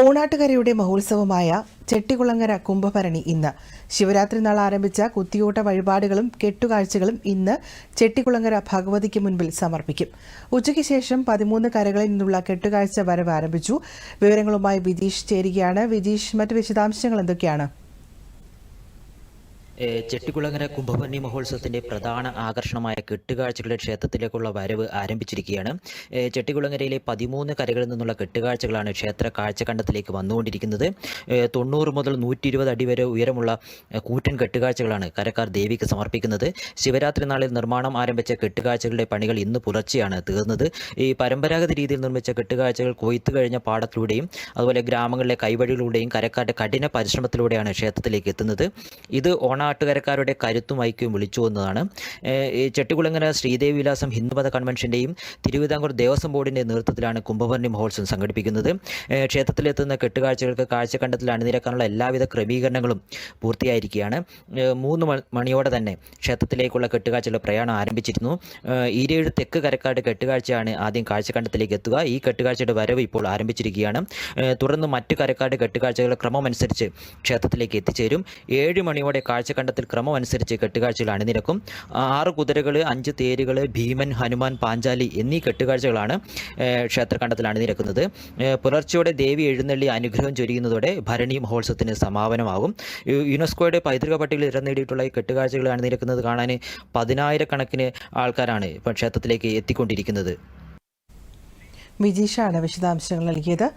ഓണാട്ടുകരയുടെ മഹോത്സവമായ ചെട്ടികുളങ്ങര കുംഭഭരണി ഇന്ന്. ശിവരാത്രി നാൾ ആരംഭിച്ച കുത്തിയോട്ട വഴിപാടുകളും കെട്ടുകാഴ്ചകളും ഇന്ന് ചെട്ടികുളങ്ങര ഭഗവതിക്ക് മുൻപിൽ സമർപ്പിക്കും. ഉച്ചയ്ക്ക് ശേഷം പതിമൂന്ന് കരകളിൽ നിന്നുള്ള കെട്ടുകാഴ്ച വരവ് ആരംഭിച്ചു. വിവരങ്ങളുമായി വിജീഷ് ചേരുകയാണ്. വിജീഷ് മറ്റ് വിശദാംശങ്ങൾ എന്തൊക്കെയാണ്? ചെട്ടിക്കുളങ്ങര കുംഭഭരണി മഹോത്സവത്തിന്റെ പ്രധാന ആകർഷണമായ കെട്ടുകാഴ്ചകളുടെ ക്ഷേത്രത്തിലേക്കുള്ള വരവ് ആരംഭിച്ചിരിക്കുകയാണ്. ചെട്ടിക്കുളങ്ങരയിലെ പതിമൂന്ന് കരകളിൽ നിന്നുള്ള കെട്ടുകാഴ്ചകളാണ് ക്ഷേത്ര കാഴ്ചക്കണ്ടത്തിലേക്ക് വന്നുകൊണ്ടിരിക്കുന്നത്. തൊണ്ണൂറ് മുതൽ നൂറ്റി ഇരുപത് അടി വരെ ഉയരമുള്ള കൂറ്റൻ കെട്ടുകാഴ്ചകളാണ് കരക്കാർ ദേവിക്ക് സമർപ്പിക്കുന്നത്. ശിവരാത്രി നാളിൽ നിർമ്മാണം ആരംഭിച്ച കെട്ടുകാഴ്ചകളുടെ പണികൾ ഇന്ന് പുലർച്ചെയാണ് തീർന്നത്. ഈ പരമ്പരാഗത രീതിയിൽ നിർമ്മിച്ച കെട്ടുകാഴ്ചകൾ കൊയ്ത്തു കഴിഞ്ഞ പാടത്തിലൂടെയും അതുപോലെ ഗ്രാമങ്ങളിലെ കൈവഴികളിലൂടെയും കരക്കാരുടെ കഠിന പരിശ്രമത്തിലൂടെയാണ് ക്ഷേത്രത്തിലേക്ക് എത്തുന്നത്. ഇത് ഓണാട്ടുകരക്കാരുടെ കരുത്തും ഐക്യവും വിളിച്ചു വന്നതാണ് ഈ ചെട്ടികുളങ്ങര ശ്രീദേവി വിലാസം ഹിന്ദുമത കൺവെൻഷന്റെയും തിരുവിതാംകൂർ ദേവസ്വം ബോർഡിന്റെ നേതൃത്വത്തിലാണ് കുംഭഭരണി മഹോത്സവം സംഘടിപ്പിക്കുന്നത്. ക്ഷേത്രത്തിലെത്തുന്ന കെട്ടുകാഴ്ചകൾക്ക് കാഴ്ചക്കണ്ടത്തിൽ അണിനിരക്കാനുള്ള എല്ലാവിധ ക്രമീകരണങ്ങളും പൂർത്തിയായിരിക്കുകയാണ്. മൂന്ന് മണിയോടെ തന്നെ ക്ഷേത്രത്തിലേക്കുള്ള കെട്ടുകാഴ്ചകൾ പ്രയാണം ആരംഭിച്ചിരുന്നു. ഈരേഴ് തെക്ക് കരക്കാട് കെട്ടുകാഴ്ചയാണ് ആദ്യം കാഴ്ചക്കണ്ടത്തിലേക്ക് എത്തുക. ഈ കെട്ടുകാഴ്ചയുടെ വരവ് ഇപ്പോൾ ആരംഭിച്ചിരിക്കുകയാണ്. തുടർന്ന് മറ്റു കരക്കാട് കെട്ടുകാഴ്ചകളുടെ ക്രമമനുസരിച്ച് ക്ഷേത്രത്തിലേക്ക് എത്തിച്ചേരും. ഏഴ് മണിയോടെ കാഴ്ചക്കണ്ടത്തിൽ ക്രമം അനുസരിച്ച് കെട്ടുകാഴ്ചകൾ അണിനിരക്കും. ആറ് കുതിരകൾ അഞ്ച് തേരുകൾ ഭീമൻ ഹനുമാൻ പാഞ്ചാലി എന്നീ കെട്ടുകാഴ്ചകളാണ് ക്ഷേത്രകണ്ഠത്തിൽ അണിനിരക്കുന്നത്. പുലർച്ചയോടെ ദേവി എഴുന്നള്ളി അനുഗ്രഹം ചൊരിയുന്നതോടെ ഭരണി മഹോത്സവത്തിന് സമാപനമാകും. യുനെസ്കോയുടെ പൈതൃക പട്ടികയിൽ ഇടം നേടിയിട്ടുള്ള കെട്ടുകാഴ്ചകൾ അണിനിരക്കുന്നത് കാണാൻ പതിനായിരക്കണക്കിന് ആൾക്കാരാണ് ഇപ്പോൾ ക്ഷേത്രത്തിലേക്ക് എത്തിക്കൊണ്ടിരിക്കുന്നത്. വിജീഷാണ് വിശദാംശങ്ങൾ നൽകിയത്.